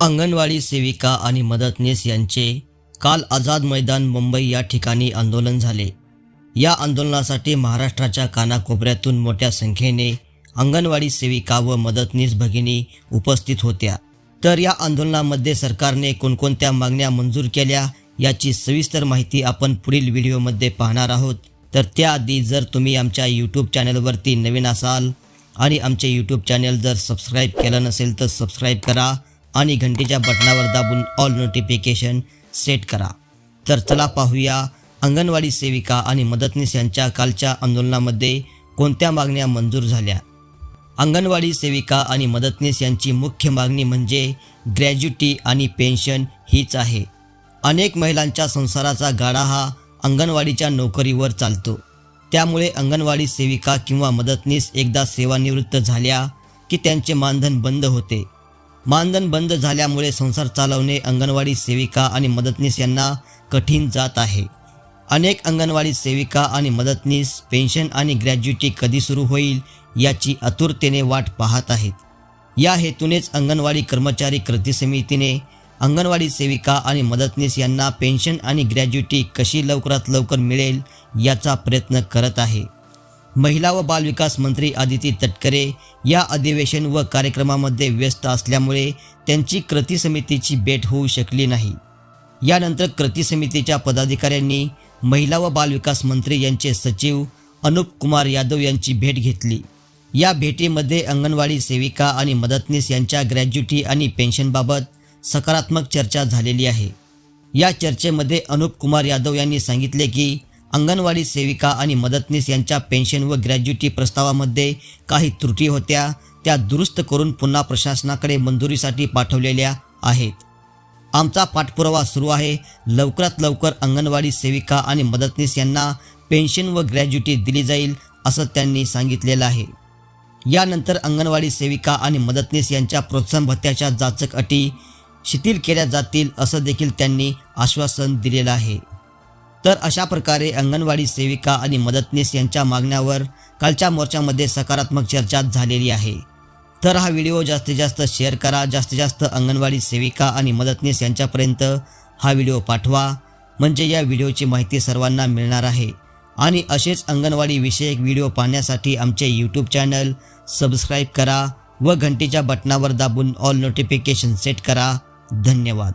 अंगणवाडी सेविका आणि मदतनीस यांचे काल आझाद मैदान मुंबई या ठिकाणी आंदोलन झाले. या आंदोलनासाठी महाराष्ट्राच्या कानाकोपऱ्यातून मोठ्या संख्येने अंगणवाडी सेविका व मदतनीस भगिनी उपस्थित होत्या. तर या आंदोलनामध्ये सरकारने कोणकोणत्या मागण्या मंजूर केल्या याची सविस्तर माहिती आपण पुढील व्हिडिओमध्ये पाहणार आहोत. तर त्याआधी जर तुम्ही आमच्या यूट्यूब चॅनलवरती नवीन असाल आणि आमचे यूट्यूब चॅनल जर सबस्क्राईब केलं नसेल तर सबस्क्राईब करा. आणि घंटीच्या बटनावर दाबून ऑल नोटिफिकेशन सेट करा. तर चला पाहूया अंगणवाडी सेविका आणि मदतनीस यांच्या कालच्या आंदोलनामध्ये कोणत्या मागण्या मंजूर झाल्या? अंगणवाडी सेविका आणि मदतनीस यांची मुख्य मागणी म्हणजे ग्रॅज्युटी आणि पेन्शन हीच आहे. अनेक महिलांच्या संसाराचा गाडा हा अंगणवाडीच्या नोकरीवर चालतो. त्यामुळे अंगणवाडी सेविका किंवा मदतनीस एकदा सेवानिवृत्त झाल्या की त्यांचे मानधन बंद होते. मानधन बंद झाल्यामुळे संसार चालवणे अंगणवाडी सेविका आणि मदतनीस यांना कठीण जात आहे. अनेक अंगणवाडी सेविका आणि मदतनीस पेन्शन आणि ग्रॅज्युटी कधी सुरू होईल याची आतुरतेने वाट पाहत आहेत. या हेतूनेच अंगणवाडी कर्मचारी कृती समितीने अंगणवाडी सेविका आणि मदतनीस यांना पेन्शन आणि ग्रॅज्युटी कशी लवकरात लवकर मिळेल याचा प्रयत्न करत आहे. महिला व बालविकास मंत्री आदिती तटकरे या अधिवेशन व कार्यक्रमामध्ये व्यस्त असल्यामुळे त्यांची कृती समितीची भेट होऊ शकली नाही. यानंतर कृती समितीच्या पदाधिकाऱ्यांनी महिला व बालविकास मंत्री यांचे सचिव अनुप कुमार यादव यांची भेट घेतली. या भेटीमध्ये अंगणवाडी सेविका आणि मदतनीस यांच्या ग्रॅज्युटी आणि पेन्शनबाबत सकारात्मक चर्चा झालेली आहे. या चर्चेमध्ये अनुप कुमार यादव यांनी सांगितले की अंगणवाडी सेविका आणि मदतनीस यांच्या पेन्शन व ग्रॅज्युटी प्रस्तावामध्ये काही त्रुटी होत्या. त्या दुरुस्त करून पुन्हा प्रशासनाकडे मंजुरीसाठी पाठवलेल्या आहेत. आमचा पाठपुरावा सुरू आहे. लवकरात लवकर अंगणवाडी सेविका आणि मदतनीस यांना पेन्शन व ग्रॅज्युटी दिली जाईल असं त्यांनी सांगितलेलं आहे. यानंतर अंगणवाडी सेविका आणि मदतनीस यांच्या प्रोत्साहन भत्त्याच्या जाचक अटी शिथिल केल्या जातील असं देखील त्यांनी आश्वासन दिलेलं आहे. तर अशा प्रकारे अंगणवाडी सेविका आणि मदतनीस यांच्या मागण्यावर कालच्या मोर्चामध्ये सकारात्मक चर्चा झालेली आहे. तर हा व्हिडिओ जास्तीत जास्त शेअर करा जास्तीत जास्त अंगणवाडी सेविका आणि मदतनीस यांच्यापर्यंत हा व्हिडिओ पाठवा. म्हणजे या व्हिडिओची माहिती सर्वांना मिळणार आहे. आणि असेच अंगणवाडी विषयक व्हिडिओ पाहण्यासाठी आमचे यूट्यूब चॅनल सबस्क्राईब करा व घंटीच्या बटनावर दाबून ऑल नोटिफिकेशन सेट करा. धन्यवाद.